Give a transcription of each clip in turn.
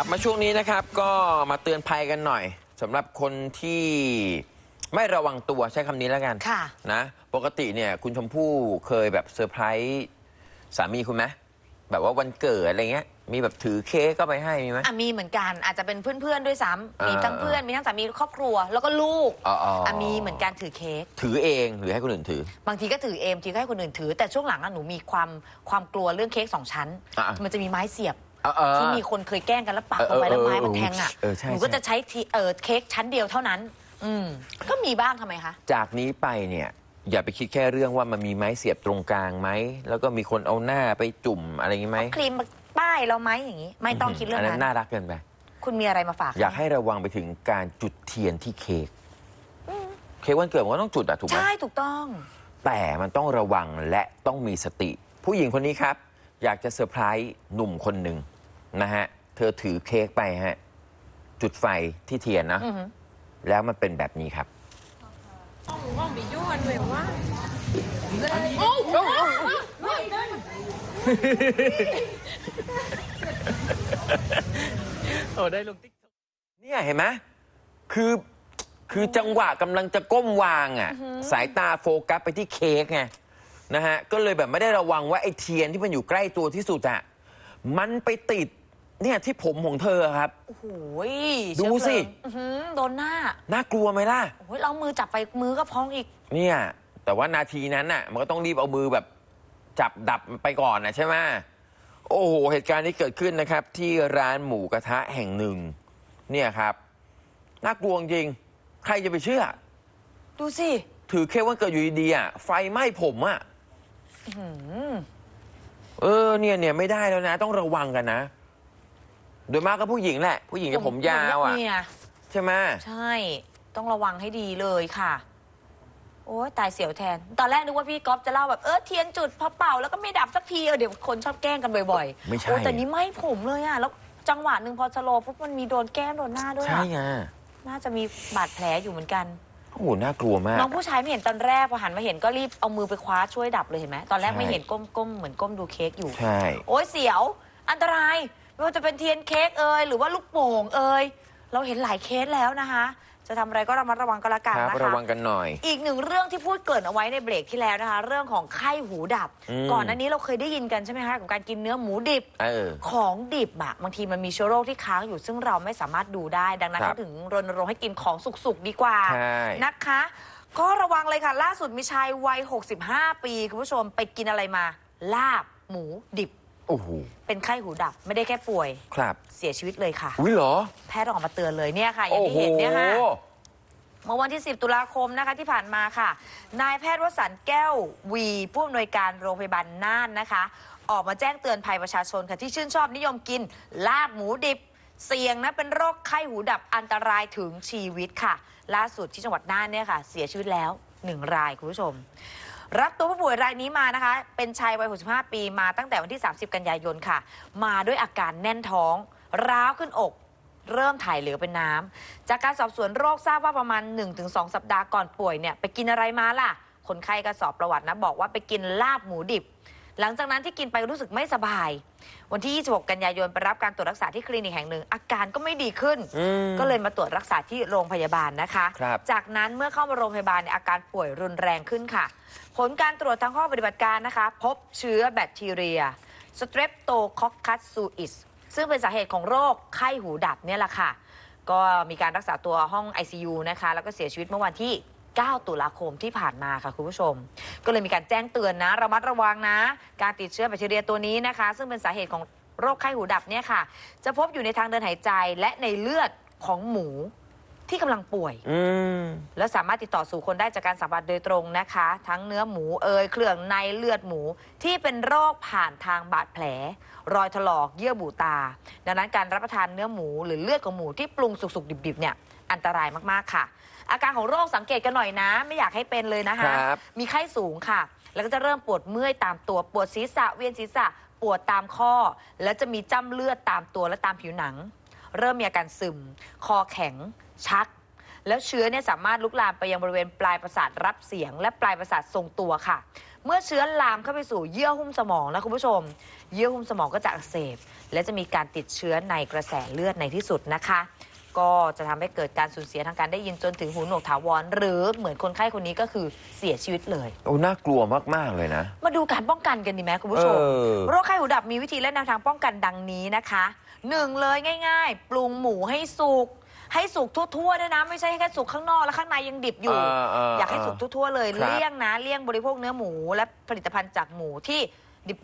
ลับมาช่วงนี้นะครับก็มาเตือนภัยกันหน่อยสำหรับคนที่ไม่ระวังตัวใช้คำนี้แล้วกันค่ะ นะปกติเนี่ยคุณชมพู่เคยแบบเซอร์ไพรส์สามีคุณไหมแบบว่าวันเกิดอะไรเงี้ย มีแบบถือเค้กก็ไปให้มีไหม อะมีเหมือนกันอาจจะเป็นเพื่อนๆด้วยซ้ำอ่ามีมีทั้งเพื่อนมีทั้งสามีครอบครัว แล้วก็ลูกอ๋ออ๋ออะมีเหมือนกันถือเค้กถือเองหรือให้คนอื่นถือ บางทีก็ถือเองบางทีก็ให้คนอื่นถือ แต่ช่วงหลังอะหนูมีความความกลัวเรื่องเค้กสองชั้น อะ มันจะมีไม้เสียบ เออเออที่มีคนเคยแกล้งกันแล้วปักเออลงไปแล้วเออไม้มันแทงอะเออใช่หนูก็ใช่ จะใช้ทีเออเค้กชั้นเดียวเท่านั้น อืมก็มีบ้างทำไมคะ จากนี้ไปเนี่ยอย่าไปคิดแค่เรื่องว่ามันมีไม้เสียบตรงกลางไหมแล้วก็มีคนเอาหน้าไปจุ่มอะไรอย่างงี้ไหมครีมป้ายเราไหมอย่างนี้ ไม่ต้องคิดเรื่องนนั้นนั้น น่ารักเกินไป คุณมีอะไรมาฝากอยากให้ระวังไปถึงการจุดเทียนที่เค้กเค้กวันเกิดมันก็ต้องจุดอะถูกไหม ใช่ถูกต้อง แต่มันต้องระวังและต้องมีสติ ผู้หญิงคนนี้ครับ อยากจะเซอร์ไพรส์หนุ่มคนหนึ่ง นะฮะ เธอถือเค้กไปฮะ จุดไฟที่เทียนนะ อือหือ แล้วมันเป็นแบบนี้ครับ โอ้ได้ลงติ๊ก เนี่ยเห็นไหมคือคือจังหวะกำลังจะก้มวางอะ สายตาโฟกัสไปที่เค้กไงนะฮะ ก็เลยแบบไม่ได้ระวังว่าไอ้เทียนที่มันอยู่ใกล้ตัวที่สุดอะ มันไปติด เนี่ยที่ผมของเธอครับ โอ้โหดูสิเชื้อเพลิงอื้อหือโดนหน้าน่ากลัวไหมล่ะ โอ้ยเรามือจับไปมือก็พองอีก เนี่ย แต่ว่านาทีนั้นน่ะ มันก็ต้องรีบเอามือแบบจับดับไปก่อนนะใช่ไหมโอ้โห เหตุการณ์นี้เกิดขึ้นนะครับ ที่ร้านหมูกระทะแห่งหนึ่ง เนี่ยครับน่ากลัวจริง ใครจะไปเชื่อ ดูสิ ถือเค้กวันเกิดอยู่ดีๆอะไฟไหม้ผมอะอื้อหือเออเนี่ยเนี่ยไม่ได้แล้วนะ ต้องระวังกันนะ โดยมากก็ผู้หญิงแหละ ผู้หญิงจะผมยาวอะ เนี่ยใช่ไหมใช่ ต้องระวังให้ดีเลยค่ะ โอ้ยตายเสียวแทน ตอนแรกนึกว่าพี่ก๊อฟจะเล่าแบบเออเทียนจุดพอเป่าแล้วก็ไม่ดับสักทีเออเดี๋ยวคนชอบแกล้งกันบ่อยๆไม่ใช่โอ้แต่นี้ไม่ผมเลยอะแล้วจังหวะหนึ่งพอสโลว์ปุ๊บมันมีโดนแก้มโดนหน้าด้วยใช่อะไงน่าจะมีบาดแผลอยู่เหมือนกัน โอ้โหน่ากลัวมาก น้องผู้ชายไม่เห็นตอนแรกพอหันมาเห็นก็รีบเอามือไปคว้าช่วยดับเลยเห็นไหมตอนแรกใช่ ไม่เห็นก้มก้มเหมือนก้มดูเค้กอยู่ ใช่ โอ้ยเสียว อันตราย ไม่ว่าจะเป็นเทียนเค้กเอ่ยหรือว่าลูกโป่งเอ่ยเราเห็นหลายเคสแล้วนะคะ จะทำอะไรก็ระมัดระวังก็แล้วกันครับนะคะ ระวังกันหน่อย อีกหนึ่งเรื่องที่พูดเกริ่นเอาไว้ในเบรกที่แล้วนะคะ เรื่องของไข้หูดับ อืม ก่อนหน้านี้เราเคยได้ยินกันใช่ไหมคะกับการกินเนื้อหมูดิบ เออ ของดิบอะบางทีมันมีเชื้อโรคที่ค้างอยู่ซึ่งเราไม่สามารถดูได้ ดังนั้นครัเขาบถึงรณรงค์ให้กินของสุกๆดีกว่า ใช่ นะคะ ก็ระวังเลยค่ะ ล่าสุดมีชายวัย 65 ปี คุณผู้ชมไปกินอะไรมา ลาบหมูดิบ โอ้โหเป็นไข้หูดับไม่ได้แค่ป่วย ครับเสียชีวิตเลยค่ะอุ้ยเหรอ แพทย์ต้องออกมาเตือนเลยเนี่ยค่ะ อย่างโอ้ที่โห เห็นเนี่ยค่ะ เมื่อวันที่ 10 ตุลาคมนะคะที่ผ่านมาค่ะ นายแพทย์วสันต์แก้ววีผู้อำนวยการโรงพยาบาลน่านนะคะ ออกมาแจ้งเตือนภัยประชาชนค่ะที่ชื่นชอบนิยมกิน ลาบหมูดิบ เสี่ยงนะเป็นโรคไข้หูดับอันตรายถึงชีวิตค่ะ ล่าสุดที่จังหวัดน่านเนี่ยค่ะ เสียชีวิตแล้วหนึ่งรายคุณผู้ชม รับตัวผู้ป่วยรายนี้มานะคะ เป็นชายวัย 65 ปีมาตั้งแต่วันที่ 30 กันยายนค่ะ มาด้วยอาการแน่นท้อง ร้าวขึ้นอก เริ่มถ่ายเหลวเป็นน้ำ จากการสอบสวนโรคทราบว่าประมาณ 1-2 สัปดาห์ก่อนป่วยเนี่ยไปกินอะไรมาล่ะ คนไข้ก็สอบประวัตินะ บอกว่าไปกินลาบหมูดิบ หลังจากนั้นที่กินไปรู้สึกไม่สบาย วันที่ 26 กันยายนไปรับการตรวจรักษาที่คลินิกแห่งหนึ่ง อาการก็ไม่ดีขึ้น อืม ก็เลยมาตรวจรักษาที่โรงพยาบาลนะคะ ครับ จากนั้นเมื่อเข้ามาโรงพยาบาลเนี่ยอาการป่วยรุนแรงขึ้นค่ะ ผลการตรวจทางห้องปฏิบัติการนะคะ พบเชื้อแบคทีเรีย Streptococcus suis ซึ่งเป็นสาเหตุของโรคไข้หูดับเนี่ยแหละค่ะ ก็มีการรักษาตัวห้อง ICU นะคะ แล้วก็เสียชีวิตเมื่อวันที่ 9 ตุลาคมที่ผ่านมาค่ะคุณผู้ชม ก็เลยมีการแจ้งเตือนนะ ระมัดระวังนะ การติดเชื้อแบคทีเรียตัวนี้นะคะ ซึ่งเป็นสาเหตุของโรคไข้หูดับเนี่ยค่ะ จะพบอยู่ในทางเดินหายใจและในเลือดของหมู ที่กำลังป่วย อืม และสามารถติดต่อสู่คนได้จากการสัมผัสโดยตรงนะคะ ทั้งเนื้อหมูเอยเครื่องในเลือดหมู ที่เป็นโรคผ่านทางบาดแผล รอยถลอกเยื่อบุตา ดังนั้นการรับประทานเนื้อหมูหรือเลือดของหมูที่ปรุงสุกๆดิบๆเนี่ยอันตรายมากๆค่ะ อาการของโรคสังเกตกันหน่อยนะ ไม่อยากให้เป็นเลยนะคะ ครับ มีไข้สูงค่ะ แล้วก็จะเริ่มปวดเมื่อยตามตัวปวดศีรษะเวียนศีรษะ ปวดตามข้อ แล้วจะมีจ้ำเลือดตามตัวและตามผิวหนัง เริ่มมีอาการซึม คอแข็ง ชัก แล้วเชื้อเนี่ยสามารถลุกลามไปยังบริเวณปลายประสาทรับเสียง และปลายประสาททรงตัวค่ะ เมื่อเชื้อลามเข้าไปสู่เยื่อหุ้มสมองนะคุณผู้ชม เยื่อหุ้มสมองก็จะอักเสบ และจะมีการติดเชื้อในกระแสเลือดในที่สุดนะคะก็จะทำให้เกิดการสูญเสียทางการได้ยินจนถึงหูหนวกถาวร หรือเหมือนคนไข้คนนี้ก็คือเสียชีวิตเลย โอ้ น่ากลัวมาก ๆ เลยนะ มาดูการป้องกันกันดีไหมคุณผู้ชมเออโรคไข้หูดับมีวิธีและแนวทางป้องกันดังนี้นะคะ หนึ่งเลยง่าย ๆ ปรุงหมูให้สุก ให้สุกทั่วๆด้วยนะ ไม่ใช่แค่สุกข้างนอกแล้วข้างในยังดิบอยู่เเอยากให้สุกทั่วๆเลยครับ เลี่ยงนะเลี่ยงบริโภคเนื้อหมูและผลิตภัณฑ์จากหมูที่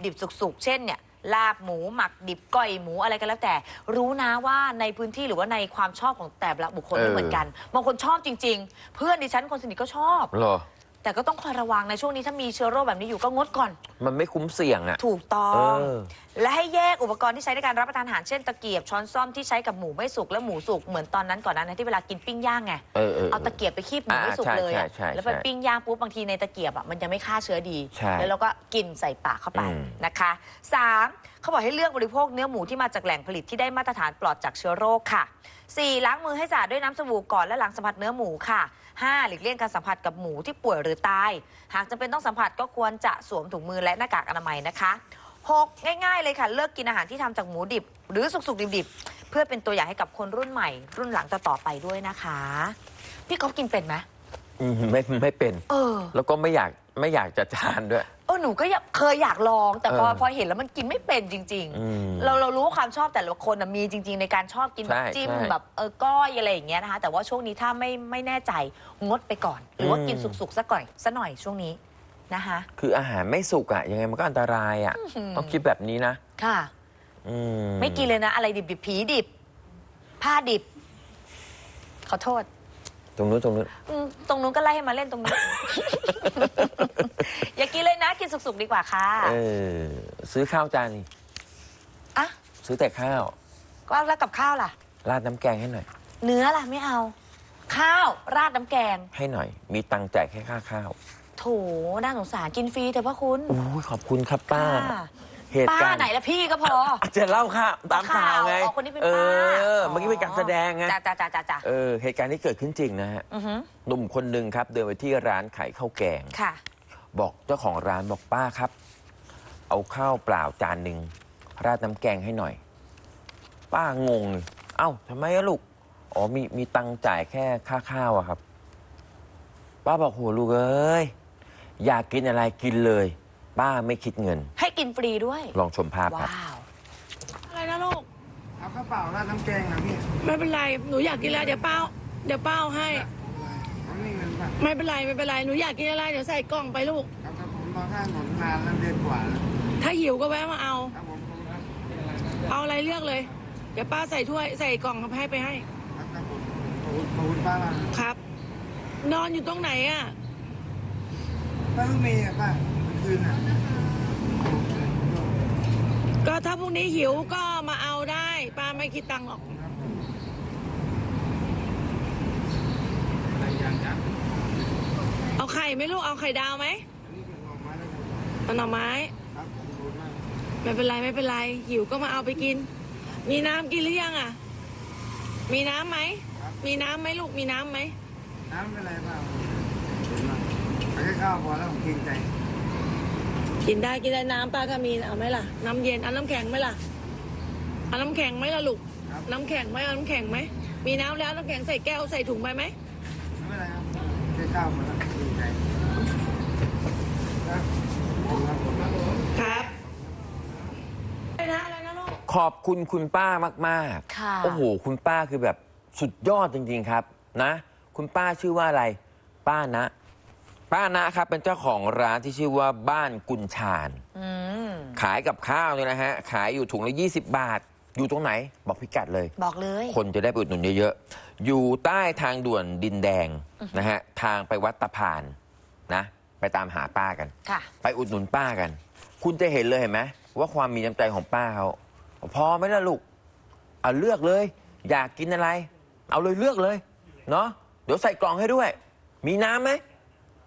ดิบๆสุกๆเช่นเนี่ยลาบหมูหมักดิบก้อยหมูอะไรก็แล้วแต่ รู้นะว่าในพื้นที่หรือว่าในความชอบของแต่ละบุคคลไม่เหมือนกันบางคนชอบจริง ๆ เพื่อนดิฉันคนสนิทก็ชอบ เหรอ แต่ก็ต้องคอยระวังในช่วงนี้ถ้ามีเชื้อโรคแบบนี้อยู่ก็งดก่อน มันไม่คุ้มเสี่ยงอะ ถูกต้อง เออ และให้แยกอุปกรณ์ที่ใช้ในการรับประทานอาหารเช่นตะเกียบช้อนซ่อมที่ใช้กับหมูไม่สุกและหมูสุกเหมือนตอนนั้นก่อนหนั้านนะที่เวลากินปิ้งย่างไงเออเออ เอาตะเกียบไปคีบหมูไม่สุกอ่าใช่เลยอะใช่ใช่แล้วไปใช่ปิ้งย่างปุ๊บบางทีในตะเกียบอะมันยังไม่ฆ่าเชื้อดี ใช่แล้วเราก็กินใส่ปากเข้าไปอืม นะคะสามเขาบอกให้เลือกบริโภคเนื้อหมูที่มาจากแหล่งผลิตที่ได้มาตรฐานปลอดจากเชื้อโรคค่ะ 4. ล้างมือให้สะอาดด้วยน้ำสบู่ก่อนและหลังสัมผัสเนื้อหมูค่ะ 5. หลีกเลี่ยงการสัมผัสกับหมูที่ป่วยหรือตาย หากจำเป็นต้องสัมผัสก็ควรจะสวมถุงมือและหน้ากากอนามัยนะคะ 6. ง่ายๆเลยค่ะ เลิกกินอาหารที่ทำจากหมูดิบ หรือสุกๆดิบๆ เพื่อเป็นตัวอย่างให้กับคนรุ่นใหม่ รุ่นหลังต่อๆไปด้วยนะคะ พี่ก๊อฟกินเป็นไหมอืมไม่ไม่เป็น เออ แล้วก็ไม่อยากไม่อยากจะทานด้วยเออ หนูก็อยากเคยอยากลอง แต่พอเออพอเห็นแล้วมันกินไม่เป็นจริง อืมๆ เราเรารู้ว่าความชอบแต่ละคนน่ะมีจริง ๆ ในการชอบกินแบบใช่จิ้มใช่แบบเออก้อยอะไรอย่างเงี้ยนะคะ แต่ว่าช่วงนี้ถ้าไม่ไม่แน่ใจงดไปก่อน หรือว่าอืม กินสุกๆสักก่อนสักหน่อยช่วงนี้นะคะ คืออาหารไม่สุกอะยังไงมันก็อันตรายอะอื้อหือ ต้องคิดแบบนี้นะค่ะ อืมไม่กินเลยนะ อะไรดิบดิบๆผีดิบ ผ้าดิบ ขอโทษ ตรงนู้นตรงนู้น อืมตรงนู้นก็ไล่ให้มาเล่นตรงนี้ อย่ากินเลยนะกินสุกๆดีกว่าค่ะเออ ซื้อข้าวจานนี่อะซื้อแต่ข้าว ก็แล้วกับข้าวล่ะ ราดน้ำแกงให้หน่อย เนื้อล่ะไม่เอา ข้าวราดน้ำแกง ให้หน่อย มีตังค์จ่ายแค่ค่าข้าว โถน่าสงสารกินฟรีเถอะพ่อคุณ โอ้ยขอบคุณครับป้า ค่ะ เหตุป้าการณ์ไหนละพี่ก็พอจะเล่าค่ะตามข่าวไงอ๋อคนนี้เป็นเอป้าอเมื่อกี้เป็นการแสดงไงจ้าจ้าจ้าจ้าจ้าเออเหตุการณ์ที่เกิดขึ้นจริงนะฮะอือหือหนุ่มคนหนึ่งครับ เดินไปที่ร้านขายข้าวแกง ค่ะ บอกเจ้าของร้านบอกป้าครับ เอาข้าวเปล่าจานหนึ่งราดน้ำแกงให้หน่อย ป้างงเลยเอ้าทำไมอะลูก อ๋อมีมีตังค์จ่ายแค่ค่าข้าวอะครับ ป้าบอกโหลูกเอ้ยอยากกินอะไรกินเลย ป้าไม่คิดเงิน ให้กินฟรีด้วย ลองชมภาพครับ ว้าว อะไรนะลูก เอาข้าวเปล่าราดน้ำแกงนะพี่ไม่เป็นไร หนูอยากกินอะไรเดี๋ยวเป้า เดี๋ยวเป้าให้ ผมมีเงินป่ะไม่เป็นไรไม่เป็นไร หนูอยากกินอะไรเดี๋ยวใส่กล่องไปลูก ครับครับผมมาข้างถนนนานแล้วเดือนกว่าแล้วถ้าหิวก็แวะมาเอา ครับผมผมครับเอาอะไรเลือกเลย เดี๋ยวป้าใส่ถ้วยใส่กล่องให้ไปให้ ครับครับผมขอบคุณขอบคุณป้ามากครับ นอนอยู่ตรงไหนอะ ป้าลูกเมย์อะป้า คืนอะก็ถ้าพรุ่งนี้หิวก็มาเอาได้ป้าไม่คิดตังค์หรอกเอาไข่ไหมลูกเอาไข่ดาวไหมอันนี้เป็นหน่อไม้เอาหน่อไม้แล้วครับครับขอบคุณมากไม่เป็นไรไม่เป็นไรหิวก็มาเอาไปกิน มีน้ำกินหรือยังอะ มีน้ำไหม มีน้ำไหมลูกมีน้ำไหมน้ำเป็นไรป้าขอบคุณมากเอาแค่ข้าวพอแล้วผมเกรงใจ กินได้กินได้น้ำป้าก็มีเอาไหมล่ะ น้ำเย็นเอาน้ำแข็งไหมล่ะเอาน้ำแข็งไหมล่ะลูกครับน้ำแข็งไหมเอาน้ำแข็งไหม มีน้ำแล้วน้ำแข็งใส่แก้วใส่ถุงไปไหมไม่เป็นไรครับแค่ข้าวพอแล้วเกรงใจครับขอบคุณครับผมครับอะไรนะอะไรนะลูก ขอบคุณคุณป้ามากค่ะ ๆ โอ้โห คุณป้าคือแบบสุดยอดจริง ๆ ครับ นะ คุณป้าชื่อว่าอะไร ป้านะ ป้านะครับเป็นเจ้าของร้านที่ชื่อว่าบ้านกุญชาญอืมขายกับข้าวเนี่ยนะฮะ ขายอยู่ถุงละ 20 บาท อยู่ตรงไหน บอกพิกัดเลย บอกเลย คนจะได้ไปอุดหนุนเยอะๆ อยู่ใต้ทางด่วนดินแดงนะฮะ ทางไปวัดตะพานนะ ไปตามหาป้ากัน ค่ะ ไปอุดหนุนป้ากัน คุณจะเห็นเลยเห็นไหมว่าความมีน้ำใจของป้าเขาพอไหมล่ะลูกเอาเลือกเลย อยากกินอะไร เอาเลยเลือกเลยเนาะเดี๋ยวใส่กล่องให้ด้วย มีน้ำไหม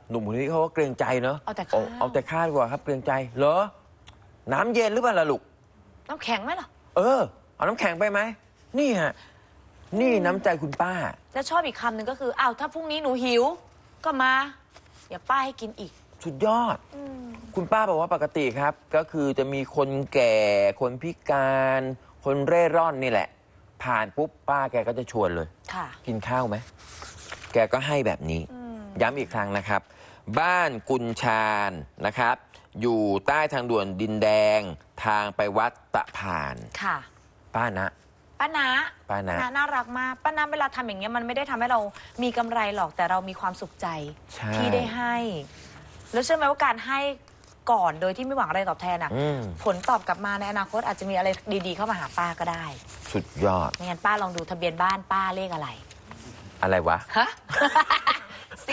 หนุ่มคนนี้เขาก็เกรงใจเนาะเอาแต่ข้าว เอาแต่ข้าวดีกว่าครับเกรงใจเหรอ น้ำเย็นหรือเปล่าล่ะลูก น้ำแข็งไหมล่ะ เออ เอาน้ำแข็งไปไหม นี่ฮะ นี่น้ำใจคุณป้า แล้วชอบอีกคำหนึ่งก็คืออ้าวถ้าพรุ่งนี้หนูหิว ก็มา อย่าป้าให้กินอีก สุดยอด คุณป้าบอกว่าปกติครับ ก็คือจะมีคนแก่ คนพิการ คนเร่ร่อนนี่แหละ ผ่านปุ๊บป้าแกก็จะชวนเลย ค่ะ กินข้าวไหม แกก็ให้แบบนี้ ย้ำอีกครั้งนะครับ บ้านกุญชาญนะครับ อยู่ใต้ทางด่วนดินแดงทางไปวัดตะพาน ค่ะ ป้านะ ป้านะป้านะน่ารักมาก ป้านะเวลาทำอย่างเงี้ยมันไม่ได้ทำให้เรามีกำไรหรอกแต่เรามีความสุขใจ ใช่ ที่ได้ให้ แล้วเชื่อไหมว่าการให้ก่อนโดยที่ไม่หวังอะไรตอบแทนอะ อืมผลตอบกลับมาในอนาคตอาจจะมีอะไรดีๆ เข้ามาหาป้าก็ได้สุดยอดไม่งั้นป้าลองดูทะเบียนบ้านป้าเลขอะไร อะไรวะ ฮะ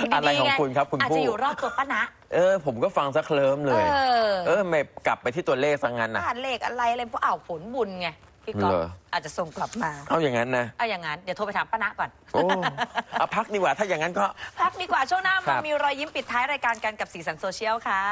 สิ่งอะไรดีๆของไงคุณครับคุณอาจผู้จะอยู่รอบตัวป้านะเออ ผมก็ฟังซะเคลิ้มเลยเออเออไม่กลับไปที่ตัวเลขสังงั้นนะบ้านเลขอะไรอะไรพวกอ้าวผลบุญไงพี่ก๊อฟเหรอ อาจจะส่งกลับมาเอาอย่างนั้นนะ เอาอย่างนั้นเดี๋ยวโทรไปถามป้านะก่อน โอ้เอาพักดีกว่าถ้าอย่างนั้นก็ พักดีกว่าช่วงหน้าครัมาบ มีรอยยิ้มปิดท้ายรายการกันกับสีสันโซเชียลค่ะ